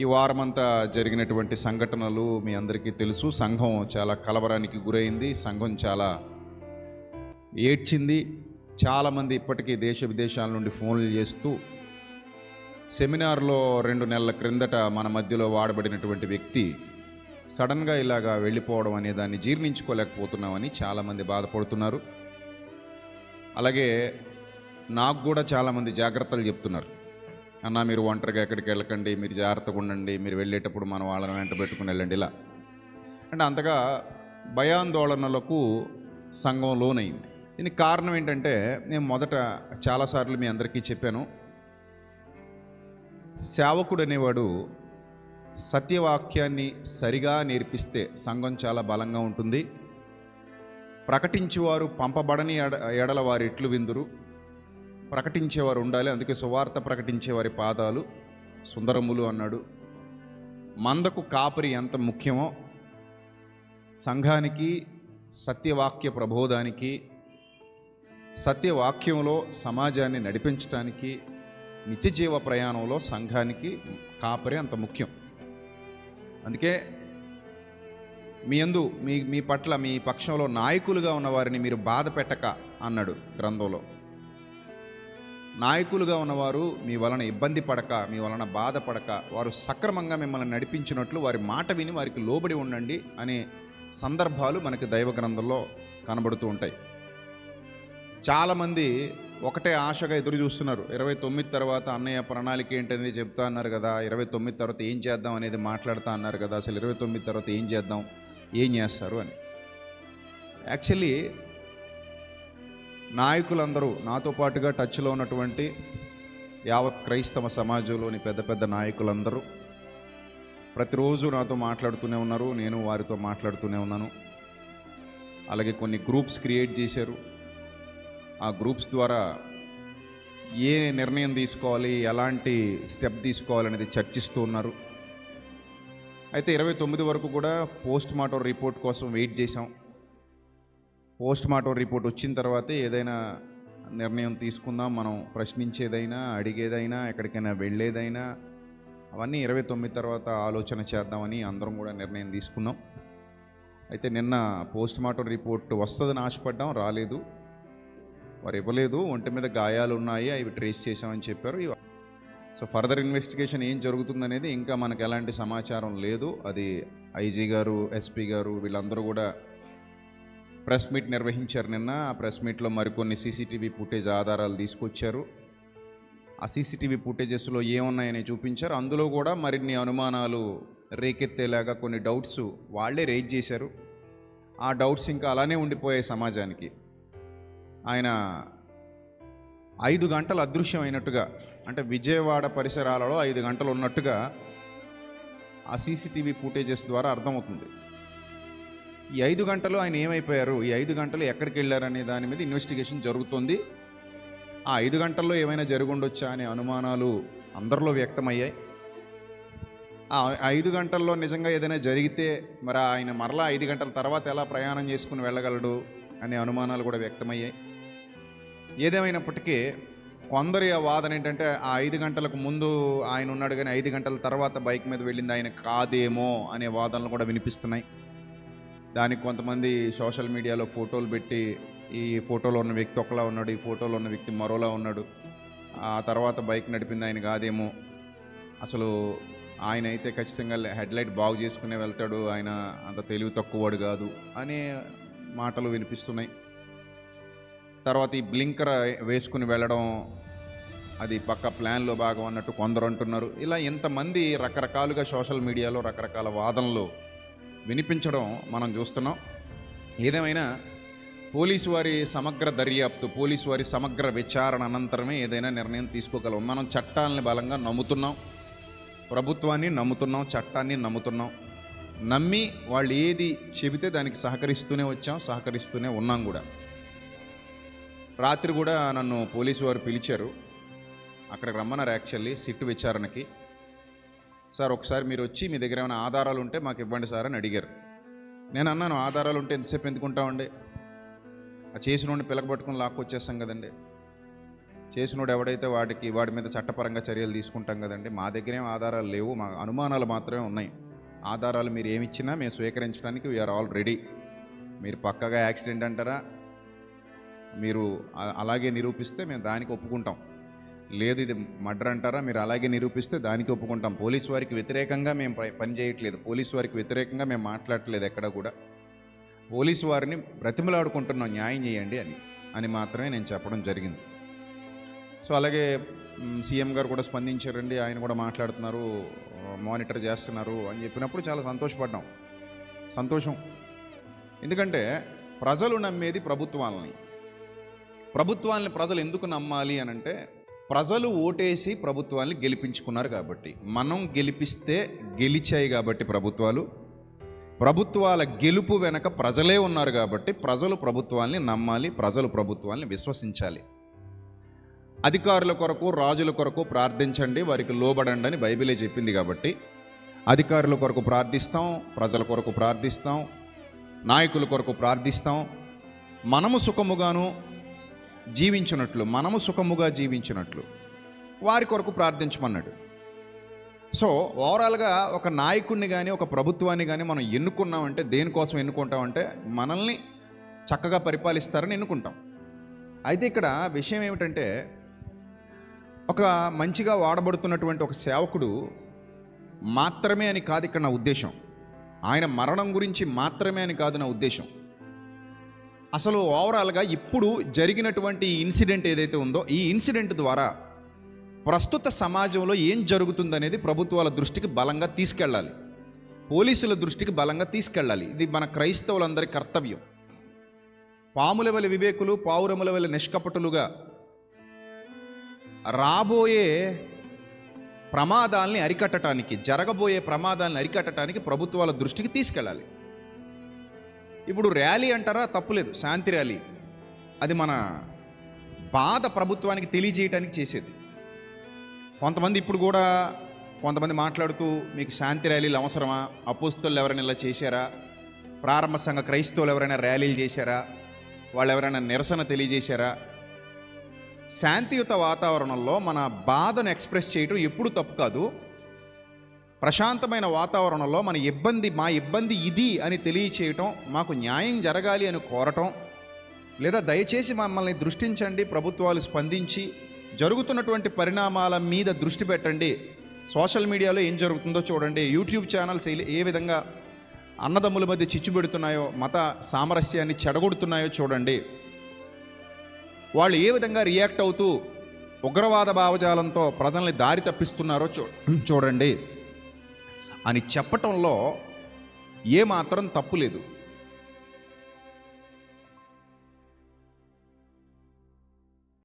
ఈ వారమంతా జరిగినటువంటి సంఘటనలు మీ అందరికీ తెలుసు. సంఘం చాలా కలవరానికి గురైంది. సంఘం చాలా ఏడ్చింది. చాలామంది ఇప్పటికీ దేశ విదేశాల నుండి ఫోన్లు చేస్తూ సెమినార్లో రెండు నెలల క్రిందట మన మధ్యలో వాడబడినటువంటి వ్యక్తి సడన్గా ఇలాగా వెళ్ళిపోవడం అనే దాన్ని జీర్ణించుకోలేకపోతున్నామని చాలామంది బాధపడుతున్నారు. అలాగే నాకు కూడా చాలామంది జాగ్రత్తలు చెప్తున్నారు. అన్న మీరు ఒంటరిగా ఎక్కడికి వెళ్ళకండి మీరు జాగ్రత్తగా ఉండండి మీరు వెళ్ళేటప్పుడు మనం వాళ్ళని వెంట పెట్టుకుని వెళ్ళండి ఇలా. అంటే అంతగా భయాందోళనలకు సంఘం లోనైంది. దీనికి కారణం ఏంటంటే నేను మొదట చాలాసార్లు మీ అందరికీ చెప్పాను సేవకుడు అనేవాడు సత్యవాక్యాన్ని సరిగా నేర్పిస్తే సంఘం చాలా బలంగా ఉంటుంది. ప్రకటించేవారు పంపబడని ఎడ ఎడల వారి ఎట్లు విందురు? ప్రకటించేవారు ఉండాలి. అందుకే సువార్త ప్రకటించేవారి పాదాలు సుందరములు అన్నాడు. మందకు కాపరి ఎంత ముఖ్యమో సంఘానికి సత్యవాక్య ప్రబోధానికి సత్యవాక్యంలో సమాజాన్ని నడిపించటానికి నిత్యజీవ ప్రయాణంలో సంఘానికి కాపరి అంత ముఖ్యం. అందుకే మీ అందు మీ మీ పట్ల మీ పక్షంలో నాయకులుగా ఉన్నవారిని మీరు బాధ పెట్టక అన్నాడు గ్రంథంలో. నాయకులుగా ఉన్నవారు మీ వలన ఇబ్బంది పడక మీ వలన బాధపడక వారు సక్రమంగా మిమ్మల్ని నడిపించినట్లు వారి మాట విని వారికి లోబడి ఉండండి అనే సందర్భాలు మనకి దైవ గ్రంథంలో కనబడుతూ ఉంటాయి. చాలామంది ఒకటే ఆశగా ఎదురు చూస్తున్నారు. ఇరవై తొమ్మిది తర్వాత అన్నయ్య ప్రణాళిక ఏంటనేది చెప్తా అన్నారు కదా ఇరవై తొమ్మిది తర్వాత ఏం చేద్దాం అనేది మాట్లాడుతా అన్నారు కదా అసలు ఇరవై తొమ్మిది తర్వాత ఏం చేద్దాం ఏం చేస్తారు అని. యాక్చువల్లీ నాయకులందరూ నాతో పాటుగా టచ్లో ఉన్నటువంటి యావత్ క్రైస్తవ సమాజంలోని పెద్ద పెద్ద నాయకులందరూ ప్రతిరోజు నాతో మాట్లాడుతూనే ఉన్నారు నేను వారితో మాట్లాడుతూనే ఉన్నాను. అలాగే కొన్ని గ్రూప్స్ క్రియేట్ చేశారు. ఆ గ్రూప్స్ ద్వారా ఏ నిర్ణయం తీసుకోవాలి ఎలాంటి స్టెప్ తీసుకోవాలనేది చర్చిస్తూ ఉన్నారు. అయితే ఇరవై తొమ్మిది వరకు కూడా పోస్ట్ మార్టం రిపోర్ట్ కోసం వెయిట్ చేశాం. పోస్ట్ మార్టం రిపోర్ట్ వచ్చిన తర్వాతే ఏదైనా నిర్ణయం తీసుకుందాం మనం ప్రశ్నించేదైనా అడిగేదైనా ఎక్కడికైనా వెళ్ళేదైనా అవన్నీ ఇరవై తొమ్మిది తర్వాత ఆలోచన చేద్దామని అందరం కూడా నిర్ణయం తీసుకున్నాం. అయితే నిన్న పోస్ట్ మార్టం రిపోర్ట్ వస్తుందని ఆశపడ్డాం రాలేదు. వారు ఇవ్వలేదు ఒంటి మీద గాయాలు ఉన్నాయి అవి ట్రేస్ చేసామని చెప్పారు. సో ఫర్దర్ ఇన్వెస్టిగేషన్ ఏం జరుగుతుందనేది ఇంకా మనకు ఎలాంటి సమాచారం లేదు. అది ఐజీ గారు ఎస్పీ గారు వీళ్ళందరూ కూడా ప్రెస్ మీట్ నిర్వహించారు నిన్న. ఆ ప్రెస్ మీట్లో మరికొన్ని సీసీటీవీ ఫుటేజ్ ఆధారాలు తీసుకొచ్చారు. ఆ సీసీటీవీ ఫుటేజెస్లో ఏమున్నాయని చూపించారు. అందులో కూడా మరిన్ని అనుమానాలు రేకెత్తేలాగా కొన్ని డౌట్స్ వాళ్ళే రేజ్ చేశారు. ఆ డౌట్స్ ఇంకా అలానే ఉండిపోయాయి సమాజానికి. ఆయన ఐదు గంటలు అదృశ్యం అయినట్టుగా అంటే విజయవాడ పరిసరాలలో ఐదు గంటలు ఉన్నట్టుగా ఆ సీసీటీవీ ఫుటేజెస్ ద్వారా అర్థమవుతుంది. ఈ ఐదు గంటలు ఆయన ఏమైపోయారు? ఈ ఐదు గంటలు ఎక్కడికి వెళ్ళారనే దాని మీద ఇన్వెస్టిగేషన్ జరుగుతుంది. ఆ ఐదు గంటల్లో ఏమైనా జరుగుండొచ్చా అనే అనుమానాలు అందరిలో వ్యక్తమయ్యాయి. ఆ ఐదు గంటల్లో నిజంగా ఏదైనా జరిగితే మరి ఆయన మరలా ఐదు గంటల తర్వాత ఎలా ప్రయాణం చేసుకుని వెళ్ళగలడు అనే అనుమానాలు కూడా వ్యక్తమయ్యాయి. ఏదేమైనప్పటికీ కొందరి ఆ వాదన ఏంటంటే ఆ ఐదు గంటలకు ముందు ఆయన ఉన్నాడు కానీ ఐదు గంటల తర్వాత బైక్ మీద వెళ్ళింది ఆయన కాదేమో అనే వాదనలు కూడా వినిపిస్తున్నాయి. దానికి కొంతమంది సోషల్ మీడియాలో ఫోటోలు పెట్టి ఈ ఫోటోలో ఉన్న వ్యక్తి ఒకలా ఉన్నాడు ఈ ఫోటోలో ఉన్న వ్యక్తి మరోలా ఉన్నాడు. ఆ తర్వాత బైక్ నడిపింది ఆయన కాదేమో. అసలు ఆయన అయితే ఖచ్చితంగా హెడ్లైట్ బాగు చేసుకునే వెళ్తాడు. ఆయన అంత తెలివి తక్కువవాడు కాదు అనే మాటలు వినిపిస్తున్నాయి. తర్వాత ఈ బ్లింకర్ వేసుకుని వెళ్ళడం అది పక్క ప్లాన్లో భాగం అన్నట్టు కొందరు అంటున్నారు. ఇలా ఇంతమంది రకరకాలుగా సోషల్ మీడియాలో రకరకాల వాదనలు వినిపించడం మనం చూస్తున్నాం. ఏదేమైనా పోలీసు వారి సమగ్ర దర్యాప్తు పోలీసు వారి సమగ్ర విచారణ అనంతరమే ఏదైనా నిర్ణయం తీసుకోగలం. మనం చట్టాలని బలంగా నమ్ముతున్నాం. ప్రభుత్వాన్ని నమ్ముతున్నాం చట్టాన్ని నమ్ముతున్నాం. నమ్మి వాళ్ళు ఏది చెబితే దానికి సహకరిస్తూనే వచ్చాం సహకరిస్తూనే ఉన్నాం కూడా. రాత్రి కూడా నన్ను పోలీసు వారు పిలిచారు. అక్కడికి రమ్మన్నారు యాక్చువల్లీ సిట్టు విచారణకి. సార్ ఒకసారి మీరు వచ్చి మీ దగ్గర ఏమైనా ఆధారాలు ఉంటే మాకు ఇవ్వండి సార్ అని అడిగారు. నేను అన్నాను ఆధారాలు ఉంటే ఎంతసేపు ఎందుకుంటామండి ఆ చేసినోడిని పిలకబట్టుకుని పిలక పట్టుకుని లాక్కొచ్చేస్తాం కదండి. చేసినోడు ఎవడైతే వాడికి వాడి మీద చట్టపరంగా చర్యలు తీసుకుంటాం కదండి మా దగ్గర ఏం ఆధారాలు లేవు మా అనుమానాలు మాత్రమే ఉన్నాయి. ఆధారాలు మీరు ఏమి ఇచ్చినా మేము స్వీకరించడానికి వీఆర్ ఆల్ రెడీ మీరు పక్కగా యాక్సిడెంట్ అంటారా? మీరు అలాగే నిరూపిస్తే మేము దానికి ఒప్పుకుంటాం. లేదు ఇది మర్డర్ అంటారా? మీరు అలాగే నిరూపిస్తే దానికి ఒప్పుకుంటాం. పోలీసు వారికి వ్యతిరేకంగా మేము పని చేయట్లేదు. పోలీసు వారికి వ్యతిరేకంగా మేము మాట్లాడట్లేదు ఎక్కడ కూడా. పోలీసు వారిని బ్రతిమలాడుకుంటున్నాం న్యాయం చేయండి అని అని మాత్రమే నేను చెప్పడం జరిగింది. సో అలాగే సీఎం గారు కూడా స్పందించారండి. ఆయన కూడా మాట్లాడుతున్నారు మానిటర్ చేస్తున్నారు అని చెప్పినప్పుడు చాలా సంతోషపడ్డాం. సంతోషం. ఎందుకంటే ప్రజలు నమ్మేది ప్రభుత్వాలని. ప్రభుత్వాలని ప్రజలు ఎందుకు నమ్మాలి అని అంటే ప్రజలు ఓటేసి ప్రభుత్వాన్ని గెలిపించుకున్నారు కాబట్టి మనం గెలిపిస్తే గెలిచాయి కాబట్టి ప్రభుత్వాలు ప్రభుత్వాల గెలుపు వెనక ప్రజలే ఉన్నారు కాబట్టి ప్రజలు ప్రభుత్వాల్ని నమ్మాలి ప్రజలు ప్రభుత్వాల్ని విశ్వసించాలి. అధికారుల కొరకు రాజుల కొరకు ప్రార్థించండి వారికి లోబడండి అని బైబిలే చెప్పింది కాబట్టి అధికారుల కొరకు ప్రార్థిస్తాం ప్రజల కొరకు ప్రార్థిస్తాం నాయకుల కొరకు ప్రార్థిస్తాం. మనము సుఖముగాను జీవించినట్లు మనము సుఖముగా జీవించినట్లు వారి కొరకు ప్రార్థించమన్నాడు. సో ఓవరాల్గా ఒక నాయకుడిని కానీ ఒక ప్రభుత్వాన్ని కానీ మనం ఎన్నుకున్నామంటే దేనికోసం ఎన్నుకుంటామంటే మనల్ని చక్కగా పరిపాలిస్తారని ఎన్నుకుంటాం. అయితే ఇక్కడ విషయం ఏమిటంటే ఒక మంచిగా వాడబడుతున్నటువంటి ఒక సేవకుడు మాత్రమే అని కాదు ఇక్కడ నా ఉద్దేశం. ఆయన మరణం గురించి మాత్రమే అని కాదు నా ఉద్దేశం. అసలు ఓవరాల్గా ఇప్పుడు జరిగినటువంటి ఈ ఇన్సిడెంట్ ఏదైతే ఉందో ఈ ఇన్సిడెంట్ ద్వారా ప్రస్తుత సమాజంలో ఏం జరుగుతుందనేది ప్రభుత్వాల దృష్టికి బలంగా తీసుకెళ్ళాలి. పోలీసుల దృష్టికి బలంగా తీసుకెళ్ళాలి. ఇది మన క్రైస్తవులందరి కర్తవ్యం. పాముల వల్ల వివేకులు పావురముల వల్ల నిష్కపటులుగా రాబోయే ప్రమాదాల్ని అరికట్టడానికి జరగబోయే ప్రమాదాలను అరికట్టడానికి ప్రభుత్వాల దృష్టికి తీసుకెళ్ళాలి. ఇప్పుడు ర్యాలీ అంటారా? తప్పులేదు శాంతి ర్యాలీ. అది మన బాధ ప్రభుత్వానికి తెలియజేయటానికి చేసేది. కొంతమంది ఇప్పుడు కూడా కొంతమంది మాట్లాడుతూ మీకు శాంతి ర్యాలీలు అవసరమా? అపోస్తులు ఎవరైనా ఇలా చేశారా? ప్రారంభ సంఘ క్రైస్తవులు ఎవరైనా ర్యాలీలు చేశారా? వాళ్ళు ఎవరైనా నిరసన తెలియజేశారా? శాంతియుత వాతావరణంలో మన బాధను ఎక్స్ప్రెస్ చేయటం ఎప్పుడు తప్పు కాదు. ప్రశాంతమైన వాతావరణంలో మన ఇబ్బంది మా ఇబ్బంది ఇది అని తెలియచేయటం మాకు న్యాయం జరగాలి అని కోరటం లేదా దయచేసి మమ్మల్ని దృష్టించండి ప్రభుత్వాలు స్పందించి జరుగుతున్నటువంటి పరిణామాల మీద దృష్టి పెట్టండి. సోషల్ మీడియాలో ఏం జరుగుతుందో చూడండి. యూట్యూబ్ ఛానల్స్ ఏ- విధంగా అన్నదమ్ముల మధ్య చిచ్చు పెడుతున్నాయో మత సామరస్యాన్ని చెడగొడుతున్నాయో చూడండి. వాళ్ళు ఏ విధంగా రియాక్ట్ అవుతూ ఉగ్రవాద భావజాలంతో ప్రజల్ని దారి తప్పిస్తున్నారో చూ చూడండి. అని చెప్పటంలో ఏమాత్రం తప్పు లేదు.